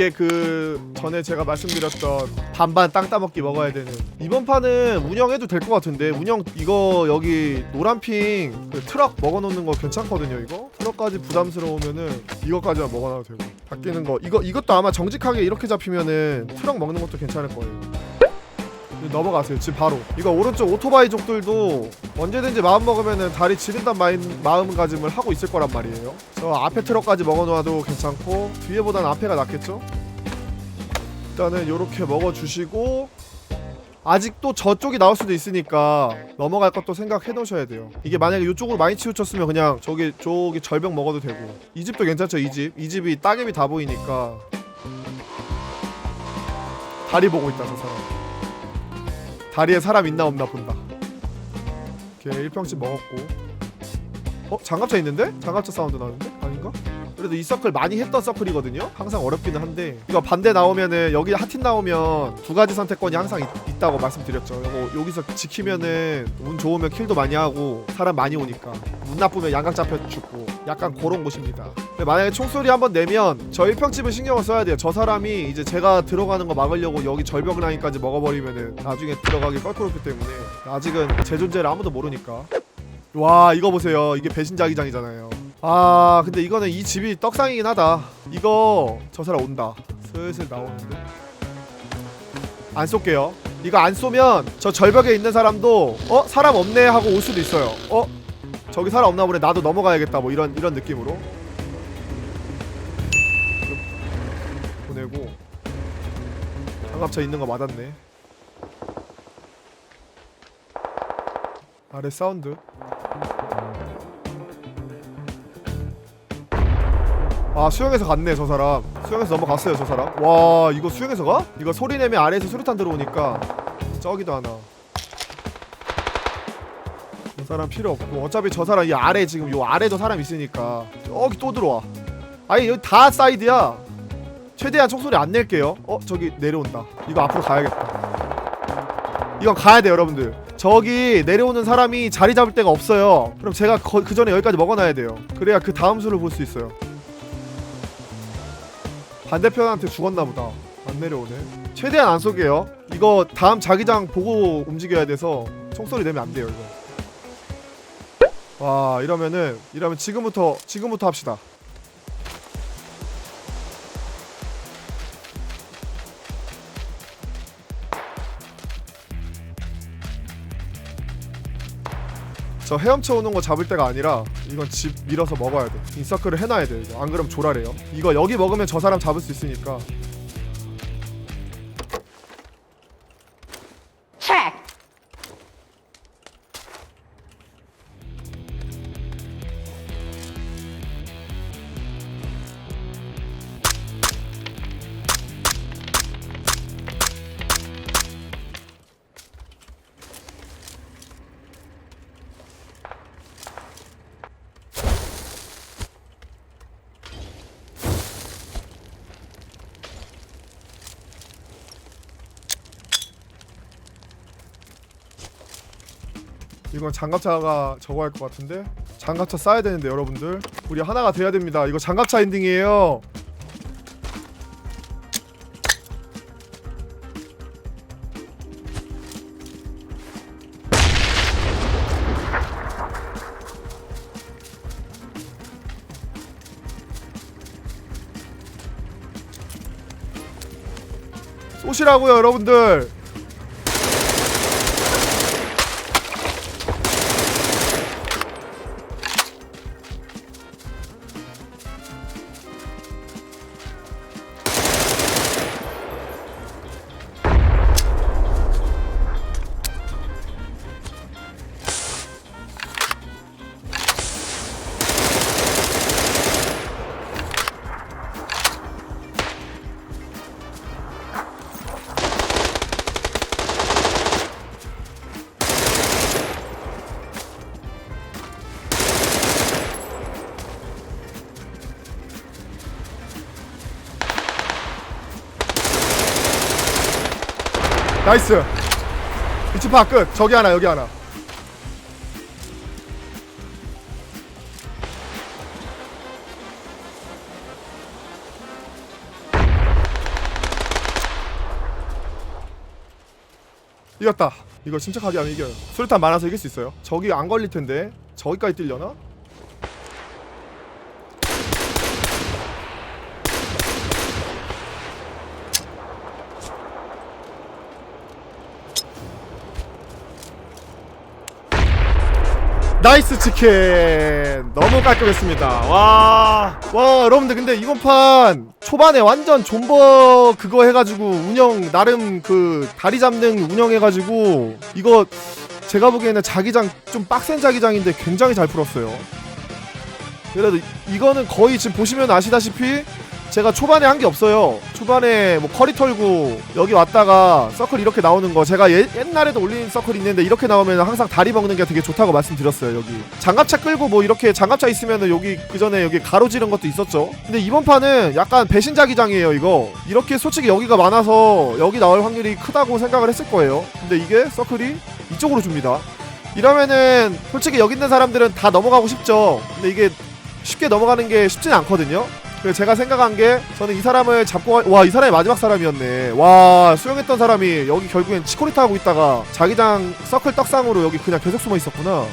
이게 그 전에 제가 말씀드렸던 반반 땅 따먹기 먹어야 되는. 이번 판은 운영해도 될 것 같은데 운영 이거 여기 노란핑 그 트럭 먹어놓는 거 괜찮거든요 이거? 트럭까지 부담스러우면은 이거까지만 먹어놔도 되고. 바뀌는 거. 이거 이것도 아마 정직하게 이렇게 잡히면은 트럭 먹는 것도 괜찮을 거예요 넘어가세요. 지금 바로. 이거 오른쪽 오토바이 족들도 언제든지 마음 먹으면은 다리 지른단 마음, 마음가짐을 하고 있을 거란 말이에요. 저 앞에 트럭까지 먹어놔도 괜찮고 뒤에보다는 앞에가 낫겠죠? 일단은 요렇게 먹어주시고 아직도 저쪽이 나올 수도 있으니까 넘어갈 것도 생각해 놓으셔야 돼요. 이게 만약에 이쪽으로 많이 치우쳤으면 그냥 저기 저기 절벽 먹어도 되고. 이 집도 괜찮죠 이집이 집이 따개비 다 보이니까 다리 보고 있다 저 사람 다리에 사람 있나 없나 본다. 오케이 1평씩 먹었고. 어 장갑차 있는데? 장갑차 사운드 나는데? 아닌가? 그래도 이 서클 많이 했던 서클이거든요. 항상 어렵기는 한데 이거 반대 나오면은 여기 하틴 나오면 두 가지 선택권이 항상 있, 다고 말씀드렸죠. 이거 여기서 지키면은 운 좋으면 킬도 많이 하고 사람 많이 오니까 운 나쁘면 양각 잡혀 죽고 약간 그런 곳입니다. 만약에 총소리 한번 내면 저 1평집은 신경을 써야 돼요. 저 사람이 이제 제가 들어가는 거 막으려고 여기 절벽 라인까지 먹어버리면은 나중에 들어가기 껄끄럽기 때문에 아직은 제 존재를 아무도 모르니까. 와 이거 보세요. 이게 배신자기장이잖아요. 아 근데 이거는 이 집이 떡상이긴 하다. 이거 저 사람 온다. 슬슬 나오는데. 안 쏠게요. 이거 안 쏘면 저 절벽에 있는 사람도 어 사람 없네 하고 올 수도 있어요. 어 저기 사람 없나 보네. 나도 넘어가야겠다. 뭐 이런 이런 느낌으로. 보내고 장갑차 있는 거 맞았네. 아래 사운드. 아 수영에서 갔네 저 사람. 수영에서 넘어갔어요 저 사람. 와 이거 수영에서 가? 이거 소리 내면 아래에서 수류탄 들어오니까 저기도 하나. 저 사람 필요 없고 어차피 저 사람 이 아래 지금 요 아래도 사람 있으니까 저기 또 들어와. 아니 여기 다 사이드야. 최대한 총소리 안 낼게요. 어 저기 내려온다. 이거 앞으로 가야겠다. 이건 가야 돼 여러분들. 저기 내려오는 사람이 자리 잡을 데가 없어요. 그럼 제가 거- 그 전에 여기까지 먹어놔야 돼요. 그래야 그 다음 수를 볼 수 있어요 반대편한테 죽었나 보다. 안 내려오네. 최대한 안 쏘게요. 이거 다음 자기장 보고 움직여야 돼서 총소리 내면 안 돼요 이거. 와 이러면은 이러면 지금부터 지금부터 합시다 저 헤엄쳐 오는 거 잡을 때가 아니라 이건 집 밀어서 먹어야 돼. 인서클을 해놔야 돼. 이거. 안 그러면 조라래요. 이거 여기 먹으면 저 사람 잡을 수 있으니까. 이건 장갑차가 저거 할 것 같은데. 장갑차 싸야 되는데 여러분들. 우리 하나가 돼야 됩니다. 이거 장갑차 엔딩이에요. 쏘시라고요 여러분들 나이스. 위치파 끝. 저기 하나 여기 하나. 이겼다. 이거 침착하게 하면 이겨요. 수류탄 많아서 이길 수 있어요. 저기 안 걸릴 텐데. 저기까지 뛰려나? 나이스 치킨. 너무 깔끔했습니다. 와, 와 여러분들 근데 이번 판 초반에 완전 존버 그거 해가지고 운영 나름 그 다리 잡는 운영해가지고 이거 제가 보기에는 자기장 좀 빡센 자기장인데 굉장히 잘 풀었어요. 그래도 이거는 거의 지금 보시면 아시다시피 제가 초반에 한 게 없어요. 초반에 뭐 커리 털고 여기 왔다가 서클 이렇게 나오는 거 제가 예- 옛날에도 올린 서클 있는데 이렇게 나오면 항상 다리 먹는 게 되게 좋다고 말씀드렸어요. 여기 장갑차 끌고 뭐 이렇게 장갑차 있으면은 여기 그 전에 여기 가로지른 것도 있었죠. 근데 이번 판은 약간 배신자기장이에요. 이거 이렇게 솔직히 여기가 많아서 여기 나올 확률이 크다고 생각을 했을 거예요. 근데 이게 서클이 이쪽으로 줍니다. 이러면은 솔직히 여기 있는 사람들은 다 넘어가고 싶죠. 근데 이게 쉽게 넘어가는 게 쉽진 않거든요. 그래서 제가 생각한 게 저는 이 사람을 잡고 와 이 사람이 마지막 사람이었네. 와 수영했던 사람이 여기 결국엔 치코리타 하고 있다가 자기장 서클 떡상으로 여기 그냥 계속 숨어 있었구나.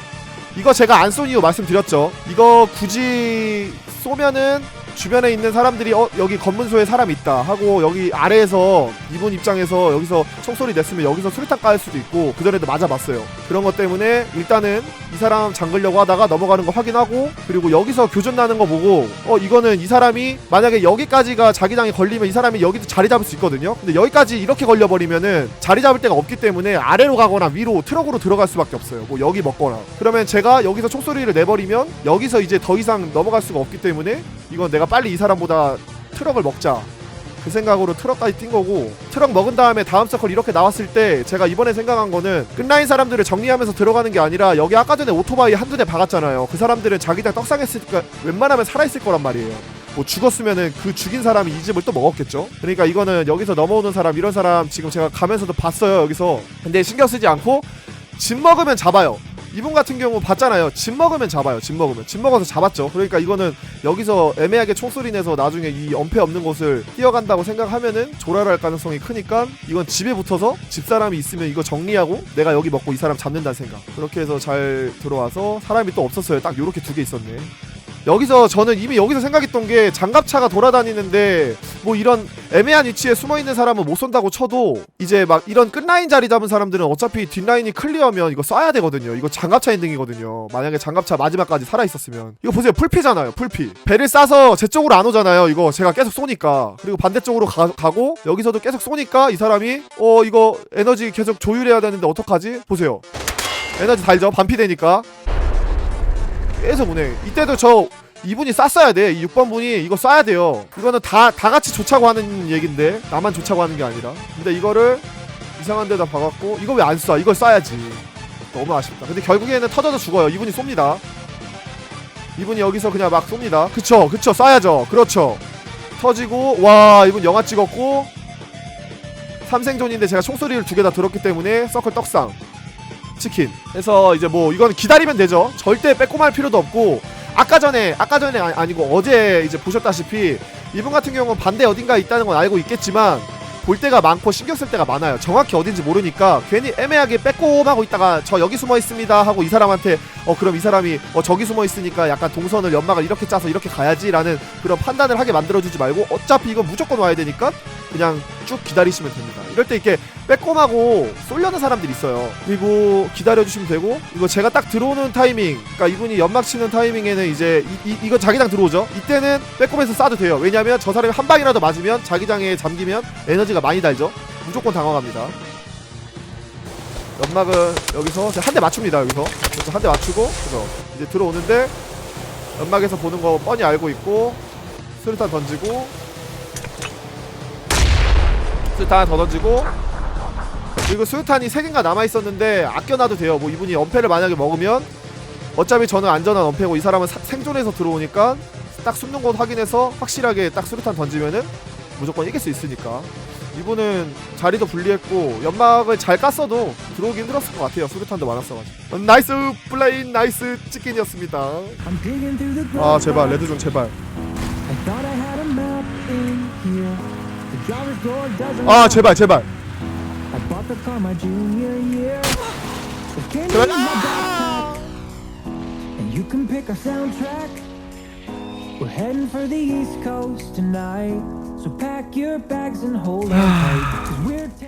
이거 제가 안 쏜 이유 말씀드렸죠. 이거 굳이 쏘면은 주변에 있는 사람들이 어 여기 검문소에 사람 있다 하고 여기 아래에서 이분 입장에서 여기서 총소리 냈으면 여기서 수류탄 깔 수도 있고 그 전에도 맞아봤어요. 그런 것 때문에 일단은 이 사람 잠글려고 하다가 넘어가는 거 확인하고 그리고 여기서 교전 나는 거 보고 어 이거는 이 사람이 만약에 여기까지가 자기장에 걸리면 이 사람이 여기도 자리 잡을 수 있거든요. 근데 여기까지 이렇게 걸려버리면은 자리 잡을 데가 없기 때문에 아래로 가거나 위로 트럭으로 들어갈 수밖에 없어요. 뭐 여기 먹거나 그러면 제가 여기서 총소리를 내버리면 여기서 이제 더 이상 넘어갈 수가 없기 때문에 이건 내가 빨리 이 사람보다 트럭을 먹자. 그 생각으로 트럭까지 뛴 거고 트럭 먹은 다음에 다음 서클 이렇게 나왔을 때 제가 이번에 생각한 거는 끝라인 사람들을 정리하면서 들어가는 게 아니라 여기 아까 전에 오토바이 한두 대 박았잖아요. 그 사람들은 자기장 떡상했으니까 웬만하면 살아있을 거란 말이에요. 뭐 죽었으면은 그 죽인 사람이 이 집을 또 먹었겠죠? 그러니까 이거는 여기서 넘어오는 사람 이런 사람 지금 제가 가면서도 봤어요 여기서. 근데 신경 쓰지 않고 집 먹으면 잡아요 이분 같은 경우 봤잖아요. 집 먹으면 잡아요. 집 먹으면. 집 먹어서 잡았죠. 그러니까 이거는 여기서 애매하게 총소리 내서 나중에 이 엄폐 없는 곳을 뛰어간다고 생각하면은 조랄할 가능성이 크니까 이건 집에 붙어서 집사람이 있으면 이거 정리하고 내가 여기 먹고 이 사람 잡는다는 생각. 그렇게 해서 잘 들어와서 사람이 또 없었어요. 딱 요렇게 두 개 있었네. 여기서 저는 이미 여기서 생각했던 게 장갑차가 돌아다니는데 뭐 이런 애매한 위치에 숨어 있는 사람은 못 쏜다고 쳐도 이제 막 이런 끝라인 자리 잡은 사람들은 어차피 뒷라인이 클리어면 이거 쏴야 되거든요. 이거 장갑차 엔딩이거든요. 만약에 장갑차 마지막까지 살아 있었으면 이거 보세요. 풀피잖아요. 풀피. 배를 싸서 제 쪽으로 안 오잖아요. 이거 제가 계속 쏘니까 그리고 반대쪽으로 가, 가고 여기서도 계속 쏘니까 이 사람이 어 이거 에너지 계속 조율해야 되는데 어떡하지? 보세요. 에너지 달죠. 반피 되니까 계속 오네. 이때도 저 이분이 쌌어야 돼. 이 6번 분이 이거 쏴야 돼요. 이거는 다, 다 같이 좋자고 하는 얘긴데 나만 좋자고 하는 게 아니라. 근데 이거를 이상한 데다 박았고 이거 왜 안 쏴? 이걸 쏴야지. 너무 아쉽다. 근데 결국에는 터져서 죽어요. 이분이 쏩니다. 이분이 여기서 그냥 막 쏩니다. 그쵸, 그쵸, 쏴야죠. 그렇죠. 터지고 와 이분 영화 찍었고 삼생존인데 제가 총소리를 두 개 다 들었기 때문에 서클 떡상 치킨. 해서 이제 뭐 이건 기다리면 되죠. 절대 빼꼼할 필요도 없고 아까 전에 아까 전에 아- 아니 고 어제 이제 보셨다시피 이분 같은 경우는 반대 어딘가 있다는 건 알고 있겠지만 볼 때가 많고 신경 쓸 때가 많아요. 정확히 어딘지 모르니까 괜히 애매하게 빼꼼하고 있다가 저 여기 숨어 있습니다 하고 이 사람한테 어 그럼 이 사람이 어 저기 숨어 있으니까 약간 동선을 연막을 이렇게 짜서 이렇게 가야지라는 그런 판단을 하게 만들어주지 말고 어차피 이건 무조건 와야 되니까 그냥 쭉 기다리시면 됩니다. 이럴 때 이렇게 빼꼼하고 쏠려는 사람들이 있어요. 그리고 기다려주시면 되고 이거 제가 딱 들어오는 타이밍, 그러니까 이분이 연막 치는 타이밍에는 이제 이, 이, 이거 자기장 들어오죠. 이때는 빼꼼해서 쏴도 돼요. 왜냐하면 저 사람이 한 방이라도 맞으면 자기장에 잠기면 에너지가 많이 달죠. 무조건 당황합니다. 연막은 여기서 한 대 맞춥니다. 여기서 그래서 한 대 맞추고 그래서 이제 들어오는데 연막에서 보는 거 뻔히 알고 있고 수류탄 던지고 더 던지고 그리고 수류탄이 3개인가 남아있었는데 아껴놔도 돼요. 뭐 이분이 엄폐를 만약에 먹으면 어차피 저는 안전한 엄폐고 이 사람은 사- 생존해서 들어오니까 딱 숨는 곳 확인해서 확실하게 딱 수류탄 던지면은 무조건 이길 수 있으니까. 이분은 자리도 불리했고 연막을 잘 깠어도 들어오기 힘들었을 것 같아요. 수류탄도 많았어가지고. 음, 나이스 플레인 나이스 치킨이었습니다. 아 제발. 레드존 제발 아 work. 제발 제발 I bought the car my junior year. The candy in my backpack, and you can pick our soundtrack. We're heading for the East Coast tonight, so pack your bags and hold on tight, 'cause we're.